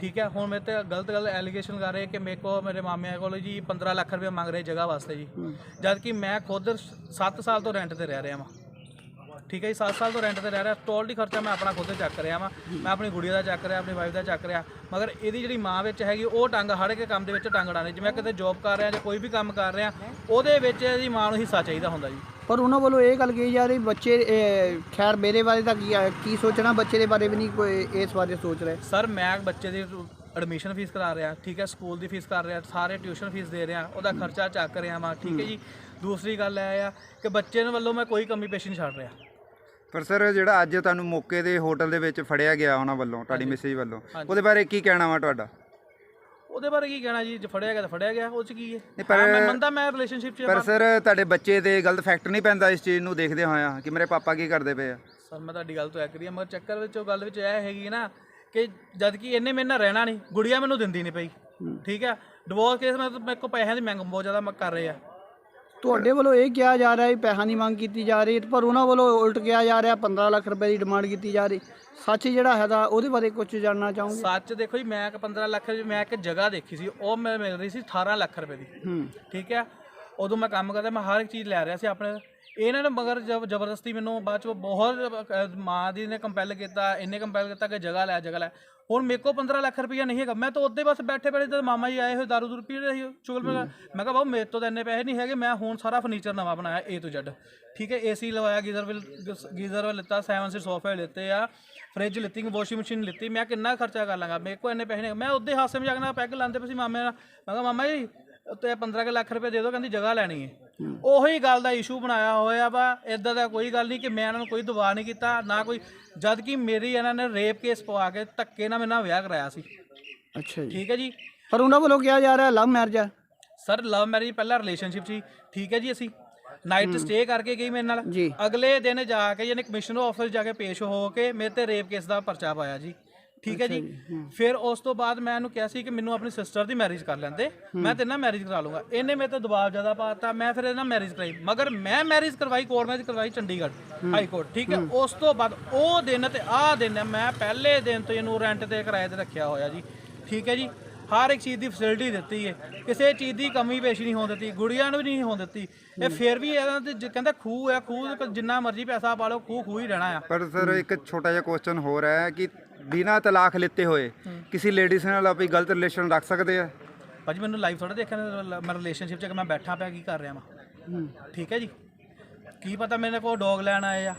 ਠੀਕ ਹੈ ਹੁਣ ਮੇਰੇ ਤੇ ਗਲਤ ਗਲਤ ਐਲੀਗੇਸ਼ਨ ਕਰ ਰਹੇ ਕਿ ਮੇਰੇ ਕੋ ਮੇਰੇ ਮਾਮੇ ਕੋਲ ਜੀ 15 ਲੱਖ ਰੁਪਏ ਮੰਗ ਰਹੇ ਜਗ੍ਹਾ ਵਾਸਤੇ ਜੀ। ਜਦ ਕਿ ਮੈਂ ਖੁਦ 7 ਸਾਲ ਤੋਂ ਰੈਂਟ ਤੇ ਰਹਿ ਰਿਹਾ ਵਾਂ। ਠੀਕ ਹੈ ਜੀ 7 ਸਾਲ ਤੋਂ ਰੈਂਟ ਤੇ ਰਹਿ ਰਿਹਾ ਟੋਲ ਦੀ ਖਰਚਾ ਮੈਂ ਆਪਣਾ ਖੁਦ ਚੱਕ ਰਿਹਾ ਵਾਂ। ਮੈਂ ਆਪਣੀ ਗੁੜੀਆ ਦਾ ਚੱਕ ਰਿਹਾ ਆਪਣੀ ਵਾਈਫ ਦਾ ਚੱਕ ਰਿਹਾ। ਮਗਰ ਇਹਦੀ ਜਿਹੜੀ ਮਾਂ ਵਿੱਚ ਹੈਗੀ ਉਹ ਟੰਗ ਹੜ ਕੇ ਕੰਮ ਦੇ ਵਿੱਚ ਟੰਗ ਡਾਣੇ ਜਿਵੇਂ ਕਿਤੇ ਜੌਬ ਕਰ ਰਿਹਾ ਜਾਂ ਕੋਈ ਵੀ ਕੰਮ ਕਰ ਰਿਹਾ ਉਹਦੇ ਵਿੱਚ ਇਹਦੀ ਮਾਂ ਨੂੰ ਹਿੱਸਾ ਚਾਹੀਦਾ ਹੁੰਦਾ ਜੀ। ਪਰ ਉਹਨਾਂ ਵੱਲੋਂ ਇਹ ਗੱਲ ਕਹੀ ਜਾ ਰਹੀ ਬੱਚੇ ਇਹ, ਖੈਰ ਮੇਰੇ ਬਾਰੇ ਤਾਂ ਕੀ ਆ- ਕੀ ਸੋਚਣਾ? ਬੱਚੇ ਦੇ ਬਾਰੇ ਵੀ ਨਹੀਂ ਕੋਈ ਇਸ ਬਾਰੇ ਸੋਚ ਰਿਹਾ। ਸਰ ਮੈਂ ਬੱਚੇ ਦੀ ਐਡਮਿਸ਼ਨ ਫੀਸ ਕਰਾ ਰਿਹਾ ਠੀਕ ਹੈ ਸਕੂਲ ਦੀ ਫੀਸ ਕਰ ਰਿਹਾ ਸਾਰੇ ਟਿਊਸ਼ਨ ਫੀਸ ਦੇ ਰਿਹਾ ਉਹਦਾ ਖਰਚਾ ਚੱਕ ਰਿਹਾ ਵਾਂ ਠੀਕ ਹੈ ਜੀ। ਦੂਸਰੀ ਗੱਲ ਇਹ ਆ ਕਿ ਬੱਚੇ ਨੂੰ ਵੱਲੋਂ ਮੈਂ ਕੋਈ ਕਮੀ ਪੇਸ਼ੀ ਨਹੀਂ ਛੱਡ ਰਿਹਾ। ਪਰ ਸਰ ਜਿਹੜਾ ਅੱਜ ਤੁਹਾਨੂੰ ਮੌਕੇ ਦੇ ਹੋਟਲ ਦੇ ਵਿੱਚ ਫੜਿਆ ਗਿਆ ਉਹਨਾਂ ਵੱਲੋਂ ਤੁਹਾਡੀ ਮੈਸੇਜ ਵੱਲੋਂ ਉਹਦੇ ਬਾਰੇ ਕੀ ਕਹਿਣਾ ਵਾ ਤੁਹਾਡਾ? ਉਹਦੇ ਬਾਰੇ ਕੀ ਕਹਿਣਾ ਜੀ ਜੇ ਫੜਿਆ ਗਿਆ ਤਾਂ ਫੜਿਆ ਗਿਆ ਉਹ ਚ ਕੀ ਹੈ? ਨਹੀਂ, ਪਰ- ਮੈਂ ਮੰਨਦਾ ਮੈਂ ਰਿਲੇਸ਼ਨਸ਼ਿਪ ਚ ਪਰ ਸਰ ਤੁਹਾਡੇ ਬੱਚੇ ਤੇ ਗਲਤ ਫੈਕਟ ਨਹੀਂ ਪੈਂਦਾ ਇਸ ਚੀਜ਼ ਨੂੰ ਦੇਖਦੇ ਹੋਇਆ ਕਿ ਮੇਰੇ ਪਾਪਾ ਕੀ ਕਰਦੇ ਪਏ ਆ? ਸਰ ਮੈਂ ਤੁਹਾਡੀ ਗੱਲ ਤੋਂ ਐਗਰੀ ਹਾਂ ਮਗਰ ਚੱਕਰ ਵਿੱਚ ਉਹ ਗੱਲ ਵਿੱਚ ਇਹ ਹੈਗੀ ਨਾ ਕਿ ਜਦ ਕਿ ਇਹਨੇ ਮੇਰੇ ਨਾਲ ਰਹਿਣਾ ਨਹੀਂ ਗੁੜੀਆ ਮੈਨੂੰ ਦਿੰਦੀ ਨਹੀਂ ਪਈ ਠੀਕ ਹੈ? ਡਿਵੋਰਸ ਕੇਸ ਮੈਂ ਮੇਰੇ ਕੋਲ ਪੈਸਿਆਂ ਦੀ ਮੰਗ ਬਹੁਤ ਜ਼ਿਆਦਾ ਮ- ਕਰ ਰਹੇ। ਆ ਤੁਹਾਡੇ ਵੱਲੋਂ ਇਹ ਕਿਹਾ ਜਾ ਰਿਹਾ ਹੈ ਪੈਸਾ ਦੀ ਮੰਗ ਕੀਤੀ ਜਾ ਰਹੀ ਪਰ ਉਹਨਾਂ ਵੱਲੋਂ ਉਲਟ ਕਿਹਾ ਜਾ ਰਿਹਾ 15 ਲੱਖ ਰੁਪਏ ਦੀ ਡਿਮਾਂਡ ਕੀਤੀ ਜਾ ਰਹੀ ਸੱਚ ਜਿਹੜਾ ਹੈਗਾ ਉਹਦੇ ਬਾਰੇ ਕੁਝ ਜਾਣਨਾ ਚਾਹੋਗੇ? ਸੱਚ ਦੇਖੋ ਜੀ ਮੈਂ ਇੱਕ 15 ਲੱਖ ਦੀ ਮੈਂ ਇੱਕ ਜਗ੍ਹਾ ਦੇਖੀ ਸੀ ਉਹ ਮੈਨੂੰ ਮਿਲ ਰਹੀ ਸੀ 18 ਲੱਖ ਰੁਪਏ ਦੀ। ਠੀਕ ਹੈ? ਉਦੋਂ ਮੈਂ ਕੰਮ ਕਰਦਾ ਮੈਂ ਹਰ ਇੱਕ ਚੀਜ਼ ਲੈ ਰਿਹਾ ਸੀ ਆਪਣੇ ਇਹਨਾਂ ਨੇ ਮਗਰ ਜਬ ਜ਼ਬਰਦਸਤੀ ਮੈਨੂੰ ਬਾਅਦ ਚ ਬਹੁਤ ਅਹ, ਮਾਂ ਦੀ ਨੇ ਕੰਪੈਲ ਕੀਤਾ ਇਹਨੇ ਕੰਪੈਲ ਕੀਤਾ ਕਿ ਜਗ੍ਹਾ ਲੈ ਜਗ੍ਹਾ ਲੈ। ਹੁਣ ਮੇਰੇ ਕੋਲ 15 ਲੱਖ ਰੁਪਈਆ ਨਹੀਂ ਹੈਗਾ। ਮੈਂ ਤਾਂ ਉੱਦੇ ਬਸ ਬੈਠੇ ਬੈਠੇ ਜਦ ਮਾਮਾ ਜੀ ਆਏ ਹੋਏ ਦਾਰੂ ਦੂਰ ਪੀ ਰਹੇ ਸੀ ਚੁਗਲ ਮੈਂ ਮੈਂ ਕਿਹਾ ਬਾਬੂ ਮੇਰੇ ਤੋਂ ਤਾਂ ਇੰਨੇ ਪੈਸੇ ਨਹੀਂ ਹੈਗੇ ਮੈਂ ਹੁਣ ਸਾਰਾ ਫਰਨੀਚਰ ਨਵਾਂ ਬਣਾਇਆ A ਤੋਂ Z ਠੀਕ ਹੈ ਏਸੀ ਲਵਾਇਆ ਗੀਜ਼ਰ ਵੀ ਗੀਜ਼ਰ ਵੀ ਲਿੱਤਾ 7 ਸੀਟ ਸੋਫੇ ਲਿੱਤੇ ਆ ਫ੍ਰਿਜ ਲਿੱਤੀ ਵਾਸ਼ਿੰਗ ਮਸ਼ੀਨ ਲਿੱਤੀ। ਮੈਂ ਕਿੰਨਾ ਖਰਚਾ ਕਰ ਲਾਂਗਾ ਮੇਰੇ ਕੋਲ ਇੰਨੇ ਪੈਸੇ ਨਹੀਂ ਮੈਂ ਉਹਦੇ ਹਾਸੇ ਮਜ਼ਾਕ ਨਾਲ ਪੈਗ ਲਾਉਂਦੇ ਪਏ ਸੀ ਮਾਮੇ ਨਾਲ। ਮੈਂ ਕਿਹਾ ਮਾਮਾ ਜੀ ਉੱਤੇ 15 ਕੁ ਲੱਖ ਰੁਪਏ ਦੇ ਦਿਓ ਕਹਿੰਦੀ ਜਗ੍ਹਾ ਲੈਣੀ ਹੈ। ਉਹੀ ਗੱਲ ਦਾ ਇਸ਼ੂ ਬਣਾਇਆ ਹੋਇਆ ਵਾ ਇਦਾਂ ਦਾ ਕੋਈ ਗੱਲ ਨਹੀਂ ਕਿ ਮੈਂ ਇਹਨਾਂ ਨੂੰ ਕੋਈ ਦਬਾਅ ਨਹੀਂ ਕੀਤਾ ਨਾ ਕੋਈ ਜਦ ਕਿ ਮੇਰੀ ਇਹਨਾਂ ਨੇ ਰੇਪ ਕੇਸ ਪਵਾ ਕੇ ਧੱਕੇ ਨਾਲ ਮੇਰੇ ਨਾਲ ਵਿਆਹ ਕਰਾਇਆ ਸੀ। ਅੱਛਾ ਜੀ। ਠੀਕ ਹੈ ਜੀ? ਪਰ ਉਹਨਾਂ ਵੱਲੋਂ ਕਿਹਾ ਜਾ ਰਿਹਾ ਲਵ ਮੈਰਿਜ ਹੈ ਸਰ ਲਵ ਮੈਰਿਜ ਪਹਿਲਾਂ ਰਿਲੇਸ਼ਨਸ਼ਿਪ ਸੀ। ਠੀਕ ਹੈ ਜੀ ਅਸੀਂ। ਨਾਈਟ ਸਟੇ ਕਰਕੇ ਗਈ ਮੇਰੇ ਨਾਲ। ਅਗਲੇ ਦਿਨ ਜਾ ਕੇ ਯਾਨੀ ਕਮਿਸ਼ਨਰ ਆਫਿਸ ਜਾ ਕੇ ਪੇਸ਼ ਹੋ ਕੇ ਮੇਰੇ ਤੇ ਰੇਪ ਕੇਸ ਦਾ ਪਰਚਾ ਪਾਇਆ ਜੀ। ਠੀਕ ਹੈ ਜੀ? ਫਿਰ ਉਸ ਤੋਂ ਬਾਅਦ ਮੈਂ ਇਹਨੂੰ ਕਿਹਾ ਸੀ ਕਿ ਮੈਨੂੰ ਆਪਣੀ ਸਿਸਟਰ ਦੀ ਮੈਰਿਜ ਕਰ ਲੈਂਦੇ ਮੈਂ ਤੇ ਨਾਲ ਮੈਰਿਜ ਕਰਾ ਲੂੰਗਾ ਇਹਨੇ ਮੇਰੇ ਤੇ ਦਬਾਅ ਜ਼ਿਆਦਾ ਪਾਤਾ ਮੈਂ ਫਿਰ ਇਹਦੇ ਨਾਲ ਮੈਰਿਜ ਕਰਾਈ। ਮਗਰ ਮੈਂ ਮੈਰਿਜ ਕਰਵਾਈ ਕੋਰਟ ਮੈਰਿਜ ਕਰਵਾਈ ਚੰਡੀਗੜ੍ਹ ਹਾਈ ਕੋਰਟ ਠੀਕ ਹੈ? ਉਸ ਤੋਂ ਬਾਅਦ ਉਹ ਦਿਨ ਤੇ ਆਹ ਦਿਨ ਮੈਂ ਪਹਿਲੇ ਦਿਨ ਤੋਂ ਇਹਨੂੰ ਰੈਂਟ ਤੇ ਕਿਰਾਏ ਤੇ ਰੱਖਿਆ ਹੋਇਆ ਜੀ। ਠੀਕ ਹੈ ਜੀ? ਹਰ ਇੱਕ ਚੀਜ਼ ਦੀ ਫੈਸਿਲਿਟੀ ਦਿੱਤੀ ਹੈ। ਕਿਸੇ ਚੀਜ਼ ਦੀ ਕਮੀ ਪੇਸ਼ ਨਹੀਂ ਹੋਣ ਦਿੱਤੀ ਗੁੜੀਆਂ ਨੂੰ ਵੀ ਨਹੀਂ ਹੋਣ ਦਿੱਤੀ। ਇਹ ਫਿਰ ਵੀ ਇਹਨਾਂ ਤੇ ਕਹਿੰਦਾ ਖੂਹ ਹੈ ਖੂਹ ਜਿੰਨਾ ਮਰਜ਼ੀ ਪੈਸਾ ਪਾ ਲਓ ਖੂਹ ਖੂਹ ਹੀ ਰਹਿਣਾ ਆ। ਪਰ ਸਰ ਇੱਕ ਛੋਟਾ ਜਿਹਾ ਕੁਐਸਚਨ ਹੋਰ ਹੈ ਕਿ ਬਿਨਾਂ ਤਲਾਕ ਲਿੱਤੇ ਹੋਏ ਕਿਸੇ ਲੇਡੀਜ਼ ਨਾਲ ਆਪਣੀ ਗਲਤ ਰਿਲੇਸ਼ਨ ਰੱਖ ਸਕਦੇ ਆ? ਭਾਜੀ ਮੈਨੂੰ ਲਾਈਵ ਥੋੜਾ ਦੇਖਣਾ ਮੈਂ ਰਿਲੇਸ਼ਨਸ਼ਿਪ 'ਚ ਕਿ ਮੈਂ ਬੈਠਾ ਪਿਆ ਕੀ ਕਰ ਰਿਹਾ ਵਾਂ? ਠੀਕ ਹੈ ਜੀ? ਕੀ ਪਤਾ ਮੇਰੇ ਕੋਲ ਡੌਗ ਲੈਣ ਆਏ ਆ?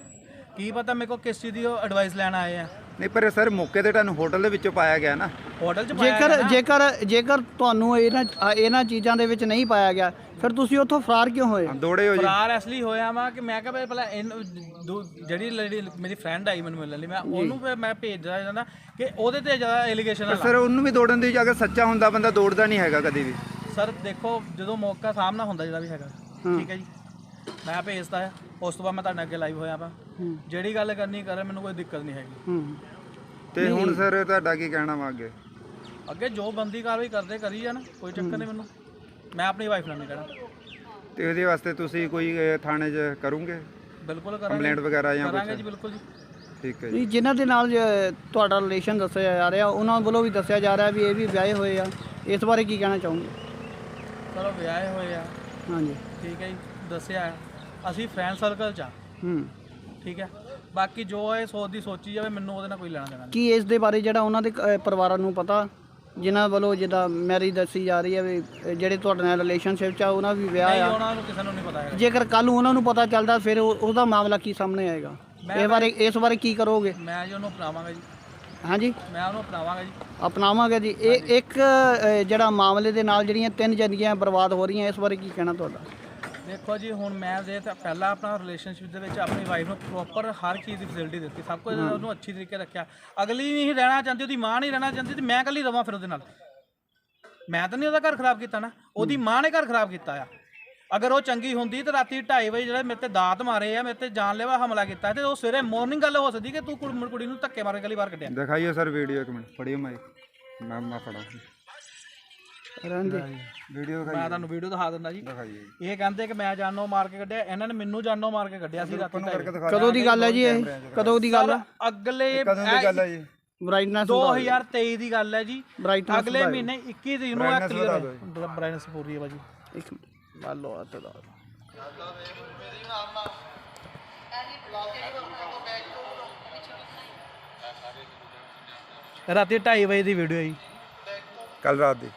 ਕੀ ਪਤਾ ਮੇਰੇ ਕੋਲ ਕਿਸ ਚੀਜ਼ ਦੀ ਐਡਵਾਈਸ ਲੈਣ ਆਏ ਆ? ਨਹੀਂ ਪਰ ਸਰ ਮੌਕੇ ਤੇ ਤੁਹਾਨੂੰ ਹੋਟਲ ਦੇ ਵਿੱਚੋਂ ਪਾਇਆ ਗਿਆ ਨਾ। ਹੋਟਲ 'ਚ ਪਾਇਆ ਜੇਕਰ। ਜੇਕਰ ਜੇਕਰ ਤੁਹਾਨੂੰ ਇਹਨਾਂ ਇਹਨਾਂ ਚੀਜ਼ਾਂ ਦੇ ਵਿੱਚ ਨਹੀਂ ਪਾਇਆ ਗਿਆ ਫਿਰ ਤੁਸੀਂ ਉੱਥੋਂ ਫਰਾਰ ਕਿਉਂ ਹੋਏ? ਦੌੜੇ ਹੋ ਜੀ। ਫਰਾਰ ਇਸ ਲਈ ਹੋਇਆ ਵਾ ਕਿ ਮੈਂ ਕਿਹਾ ਵੀ ਪਹਿਲਾਂ ਇਹਨੂੰ ਦੂ- ਜਿਹੜੀ ਲੜੀ ਮੇਰੀ ਫਰੈਂਡ ਆਈ ਮੈਨੂੰ ਮਿਲਣ ਲਈ ਮੈਂ ਉਹਨੂੰ ਫਿਰ ਮੈਂ ਭੇਜਦਾ ਜਾਂਦਾ ਕਿ ਉਹਦੇ ਤੇ ਜ਼ਿਆਦਾ ਐਲੀਗੇਸ਼ਨ ਸਰ ਉਹਨੂੰ ਵੀ ਦੌੜਨ ਦੀ ਅਗਰ ਸੱਚਾ ਹੁੰਦਾ ਬੰਦਾ ਦੌੜਦਾ ਨਹੀਂ ਹੈਗਾ ਕਦੀ ਵੀ। ਸਰ ਦੇਖੋ ਜਦੋਂ ਮੌਕਾ ਸਾਹਮਣਾ ਹੁੰਦਾ ਜਿਹੜਾ ਵੀ ਹੈਗਾ ਠੀਕ ਹੈ ਜੀ। ਮੈਂ ਭੇਜਦਾ ਆ ਉਸ ਤੋਂ ਬਾਅਦ ਮੈਂ ਤੁਹਾਡੇ ਅੱਗੇ ਲਾਈਵ ਹੋਇਆ ਵਾ। ਜਿਹੜੀ ਗੱਲ ਕਰਨੀ ਕਰੇ ਮੈਨੂੰ ਕੋਈ ਦਿੱਕਤ ਨਹੀਂ ਹੈਗੀ। ਹੂੰ। ਤੇ ਹੁਣ ਸਰ ਤੁਹਾਡਾ ਕੀ ਕਹਿਣਾ ਵਾ ਅੱਗੇ? ਅੱਗੇ ਜੋ ਬੰਦੀ ਕਾਰਵਾਈ ਕਰਦੇ ਕਰੀ ਜਾਣ ਕੋਈ ਚੱਕਰ ਨਹੀਂ ਮੈਨੂੰ। ਮੈਂ ਆਪਣੀ ਵਾਈਫ ਨਾਲ ਨਹੀਂ ਕਹਿਣਾ ਤੇ ਉਹਦੇ ਵਾਸਤੇ ਤੁਸੀਂ ਕੋਈ ਅਹ, ਥਾਣੇ 'ਚ ਕਰੋਗੇ? ਬਿਲਕੁਲ ਕਰਾਂਗੇ। ਕੰਪਲੇਂਟ ਵਗੈਰਾ ਜਾਂ ਕਰਾਂਗੇ ਕੁਝ ਜੀ ਬਿਲਕੁਲ ਜੀ। ਠੀਕ ਹੈ ਜੀ। ਨਹੀਂ ਜਿਨ੍ਹਾਂ ਦੇ ਨਾਲ ਜੇ ਤੁਹਾਡਾ ਰਿਲੇਸ਼ਨ ਦੱਸਿਆ ਜਾ ਰਿਹਾ ਉਹਨਾਂ ਵੱਲੋਂ ਵੀ ਦੱਸਿਆ ਜਾ ਰਿਹਾ ਵੀ ਇਹ ਵੀ ਵਿਆਹੇ ਹੋਏ ਆ। ਇਸ ਬਾਰੇ ਕੀ ਕਹਿਣਾ ਚਾਹੋਗੇ? ਚਲੋ ਵਿਆਹੇ ਹੋਏ ਆ। ਹਾਂਜੀ। ਠੀਕ ਹੈ ਜੀ ਦੱਸਿਆ। ਹੈ। ਅਸੀਂ ਫਰੈਂਡ ਸਰਕਲ ਚ ਆ। ਹੂੰ। ਠੀਕ ਹੈ? ਬਾਕੀ ਜੋ ਇਹ ਸੋਚਦੀ ਸੋਚੀ ਜਾਵੇ ਮੈਨੂੰ ਉਹਦੇ ਨਾਲ ਕੋਈ ਲੈਣਾ ਦੇਣਾ ਨਹੀਂ ਕੀ ਇਸ ਦੇ ਬਾਰੇ ਜਿਹੜਾ ਉਹਨਾਂ ਦੇ ਪਰਿਵਾਰਾਂ ਨੂੰ ਪਤਾ? ਜਿਨ੍ਹਾਂ ਵੱਲੋਂ ਜਿੱਦਾਂ ਮੈਰਿਜ ਦੱਸੀ ਜਾ ਰਹੀ ਹੈ ਵੀ ਜਿਹੜੇ ਤੁਹਾਡੇ ਨਾਲ ਰਿਲੇਸ਼ਨਸ਼ਿਪ ਚ ਆ ਉਹਨਾਂ ਵੀ ਵਿਆਹ ਨਹੀਂ ਆ। ਉਹਨਾਂ ਨੂੰ ਕਿਸੇ ਨੂੰ ਨਹੀਂ ਪਤਾ ਹੈਗਾ। ਜੇਕਰ ਕੱਲ ਨੂੰ ਉਹਨਾਂ ਨੂੰ ਪਤਾ ਚੱਲਦਾ ਫਿਰ ਉਹ- ਉਹਦਾ ਮਾਮਲਾ ਕੀ ਸਾਹਮਣੇ ਆਏਗਾ? ਇਹ ਬਾਰੇ ਇਸ ਬਾਰੇ ਕੀ ਕਰੋਗੇ? ਮੈਂ ਜੀ ਉਹਨੂੰ ਅਪਣਾਵਾਂਗਾ ਜੀ। ਹਾਂਜੀ? ਮੈਂ ਉਹਨੂੰ ਅਪਣਾਵਾਂਗਾ ਜੀ। ਅਪਣਾਵਾਂਗੇ ਜੀ। ਇਹ ਇੱਕ ਜਿਹੜਾ ਮਾਮਲੇ ਦੇ ਨਾਲ ਜਿਹੜੀਆਂ ਤਿੰਨ ਜ਼ਿੰਦਗੀਆਂ ਬਰਬਾਦ ਹੋ ਰਹੀਆਂ ਇਸ ਬਾਰੇ ਕੀ ਕਹਿਣਾ ਤੁਹਾਡਾ? ਦੇਖੋ ਜੀ ਹੁਣ ਮੈਂ ਜੇ ਤਾਂ ਪਹਿਲਾਂ ਆਪਣਾ ਰਿਲੇਸ਼ਨਸ਼ਿਪ ਦੇ ਵਿੱਚ ਆਪਣੀ ਵਾਈਫ ਨੂੰ ਪ੍ਰੋਪਰ ਹਰ ਚੀਜ਼ ਦੀ ਫੈਸਿਲਿਟੀ ਦਿੱਤੀ ਸਭ ਕੁਝ ਉਹਨੂੰ ਅੱਛੀ ਤਰੀਕੇ ਰੱਖਿਆ। ਅਗਲੀ ਨਹੀਂ ਰਹਿਣਾ ਚਾਹੁੰਦੀ ਉਹਦੀ ਮਾਂ ਨਹੀਂ ਰਹਿਣਾ ਚਾਹੁੰਦੀ ਤੇ ਮੈਂ ਇਕੱਲੀ ਰਵਾਂ ਫਿਰ ਉਹਦੇ ਨਾਲ। ਮੈਂ ਤਾਂ ਨਹੀਂ ਉਹਦਾ ਘਰ ਖਰਾਬ ਕੀਤਾ ਨਾ ਉਹਦੀ ਮਾਂ ਨੇ ਘਰ ਖਰਾਬ ਕੀਤਾ ਆ। ਅਗਰ ਉਹ ਚੰਗੀ ਹੁੰਦੀ ਤੇ ਰਾਤੀ 2:30 ਵਜੇ ਜਿਹੜੇ ਮੇਰੇ ਤੇ ਦਾਤ ਮਾਰੇ ਆ ਮੇਰੇ ਤੇ ਜਾਨਲੇਵਾ ਹਮਲਾ ਕੀਤਾ ਤੇ ਉਹ ਸਵੇਰੇ ਮਾਰਨਿੰਗ ਗੱਲ ਹੋ ਸਕਦੀ ਕਿ ਤੂੰ ਕੁੜੀ ਨੂੰ ਧੱਕੇ ਮਾਰ ਕੇ ਗਲੀ ਬਾਹਰ ਕੱਢਿਆ। ਦਿਖਾਈਏ ਸਰ ਵੀਡੀਓ ਇੱਕ ਮਿੰਟ ਫੜਿਓ ਮਾਈਕ ਮੈਂ ਮੈਂ ਫੜਾ। ਵੀਡੀਓ ਮੈਂ ਤੁਹਾਨੂੰ ਵੀਡੀਓ ਦਿਖਾ ਦਿੰਦਾ ਜੀ। ਦਿਖਾਈਏ। ਇਹ ਕਹਿੰਦੇ ਕਿ ਮੈਂ ਜਾਨੋਂ ਮਾਰ ਕੇ ਕੱਢਿਆ ਇਹਨਾਂ ਨੇ ਮੈਨੂੰ ਜਾਨੋਂ ਮਾਰ ਕੇ ਕੱਢਿਆ ਸੀ ਰਾਤੀ ਕਰਕੇ 2:30 ਦਿਖਾ ਕਦੋਂ ਦੀ ਗੱਲ ਹੈ ਜੀ ਇਹ? ਕਦੋਂ ਦੀ ਗੱਲ ਹੈ? ਅਗਲੇ ਕਦੋਂ ਦੀ ਗੱਲ ਹੈ ਜੀ? ਬ੍ਰਾਈਟਨੈਸ 2023 ਦੀ ਗੱਲ ਹੈ ਜੀ। Brightness ਅਗਲੇ ਵਧਾਇਓ। ਮਹੀਨੇ 21 ਤਰੀਕ ਨੂੰ ਆ Brightness ਵਧਾ ਕਲੀਅਰ ਬ੍ਰਾਈਟਨੈਸ ਪੂਰੀ ਹੈ ਬਾਜੀ ਇੱਕ ਮਿੰਟ। ਲਾ ਲਓ ਤੇ ਲਾ ਰਾਤੀ 2:30 ਵਜੇ ਦੀ ਵੀਡੀਓ ਜੀ। ਕੱਲ ਰਾਤ ਦੀ।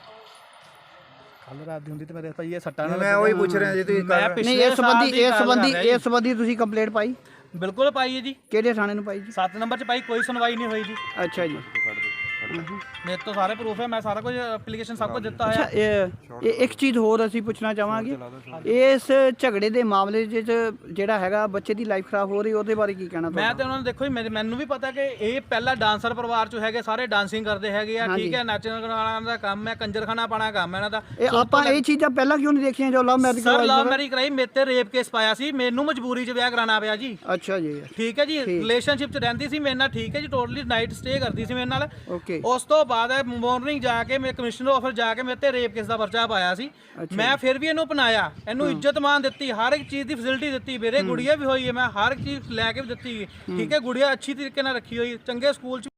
ਕੱਲ ਰਾਤ ਦੀ ਹੁੰਦੀ ਤੇ ਮੇਰੇ ਭਾਈ ਇਹ ਸੱਟਾਂ ਨਾਲ ਮੈਂ ਉਹੀ ਪੁੱਛ ਰਿਹਾ ਜੀ ਤੁਸੀਂ ਮੈਂ ਕੱਲ ਪਿਛਲੇ ਨਹੀਂ ਇਸ ਸਾਲ ਸੰਬੰਧੀ ਦੀ ਇਸ ਗੱਲ ਸੰਬੰਧੀ ਕਰ ਰਿਹਾ ਇਸ ਸੰਬੰਧੀ ਤੁਸੀਂ ਕੰਪਲੇਂਟ ਪਾਈ। ਬਿਲਕੁਲ ਪਾਈ ਹੈ ਜੀ। ਕਿਹੜੇ ਥਾਣੇ ਨੂੰ ਪਾਈ ਜੀ? 7 ਨੰਬਰ 'ਚ ਪਾਈ ਕੋਈ ਸੁਣਵਾਈ ਨਹੀਂ ਹੋਈ ਜੀ। ਅੱਛਾ ਜੀ। ਮੇਰੇ ਤੋਂ ਸਾਰੇ ਪ੍ਰੂਫ ਹੈ ਮੈਂ ਸਾਰਾ ਕੁਝ ਐਪਲੀਕੇਸ਼ਨ ਸਭ ਕੁਝ ਦਿੱਤਾ ਅੱਛਾ ਹੋਇਆ। ਇਹ ਇਹ ਇੱਕ ਚੀਜ਼ ਹੋਰ ਅਸੀਂ ਪੁੱਛਣਾ ਚਾਹਾਂਗੇ। ਇਸ ਝਗੜੇ ਦੇ ਮਾਮਲੇ 'ਚ ਜਿਹੜਾ ਹੈਗਾ ਬੱਚੇ ਦੀ ਲਾਈਫ ਖਰਾਬ ਹੋ ਰਹੀ ਉਹਦੇ ਬਾਰੇ ਕੀ ਕਹਿਣਾ ਮੈਂ ਤੁਹਾਡਾ? ਤੇ ਉਹਨਾਂ ਨੂੰ ਦੇਖੋ ਜੀ ਮੇਰੇ- ਮੈਨੂੰ ਵੀ ਪਤਾ ਕਿ ਇਹ ਪਹਿਲਾ ਡਾਂਸਰ ਪਰਿਵਾਰ ਚੋਂ ਹੈਗੇ ਸਾਰੇ ਡਾਂਸਿੰਗ ਕਰਦੇ ਹੈਗੇ ਆ ਠੀਕ ਹੈ ਨੱਚਣ ਗਾਣਾ ਦਾ ਕੰਮ ਹੈ ਕੰਜਰਖਾਨਾ ਪਾਣਾ ਕੰਮ ਹੈ ਇਹਨਾਂ ਦਾ। ਇਹ ਆਪਾਂ ਇਹ ਚੀਜ਼ਾਂ ਪਹਿਲਾਂ ਕਿਉਂ ਨਹੀਂ ਦੇਖੀਆਂ ਜੋ love marriage sir love marriage ਕਰਾਈ ਮੇਰੇ ਤੇ ਰੇਪ ਕੇਸ ਪਾਇਆ ਸੀ ਮੈਨੂੰ ਮਜਬੂਰੀ 'ਚ ਵਿਆਹ ਕਰਾਉਣਾ ਪਿਆ ਜੀ। ਅੱਛਾ ਜੀ। ਠੀਕ ਹੈ ਜੀ ਰਿਲੇਸ਼ਨਸ਼ਿਪ 'ਚ ਰਹਿੰਦੀ ਸੀ ਮੇਰੇ ਨਾਲ ਠੀਕ ਹੈ ਜੀ ਟੋਟਲੀ ਨਾਈਟ ਸਟੇ ਕਰਦੀ ਸੀ ਮੇਰੇ ਨਾਲ। ਓਕੇ ਉਸ ਤੋਂ ਬਾਅਦ ਮਾਰਨਿੰਗ ਜਾ ਕੇ ਮੈਂ ਕਮਿਸ਼ਨਰ ਆਫਿਸ ਜਾ ਕੇ ਮੇਰੇ ਤੇ ਰੇਪ ਕੇਸ ਦਾ ਪਰਚਾ ਪਾਇਆ ਸੀ। ਮੈਂ ਫਿਰ ਵੀ ਇਹਨੂੰ ਅਪਣਾਇਆ। ਇਹਨੂੰ ਇੱਜ਼ਤ ਮਾਨ ਦਿੱਤੀ ਹਰ ਇੱਕ ਚੀਜ਼ ਦੀ ਫੈਸਿਲਿਟੀ ਦਿੱਤੀ ਮੇਰੇ ਗੁੜੀਆ ਵੀ ਹੋਈ ਹੈ ਮੈਂ ਹਰ ਇੱਕ ਚੀਜ਼ ਲੈ ਕੇ ਵੀ ਦਿੱਤੀ। ਠੀਕ ਹੈ ਗੁੜੀਆ ਅੱਛੀ ਤਰੀਕੇ ਨਾਲ ਰੱਖੀ ਹੋਈ ਚੰਗੇ ਸਕੂਲ 'ਚ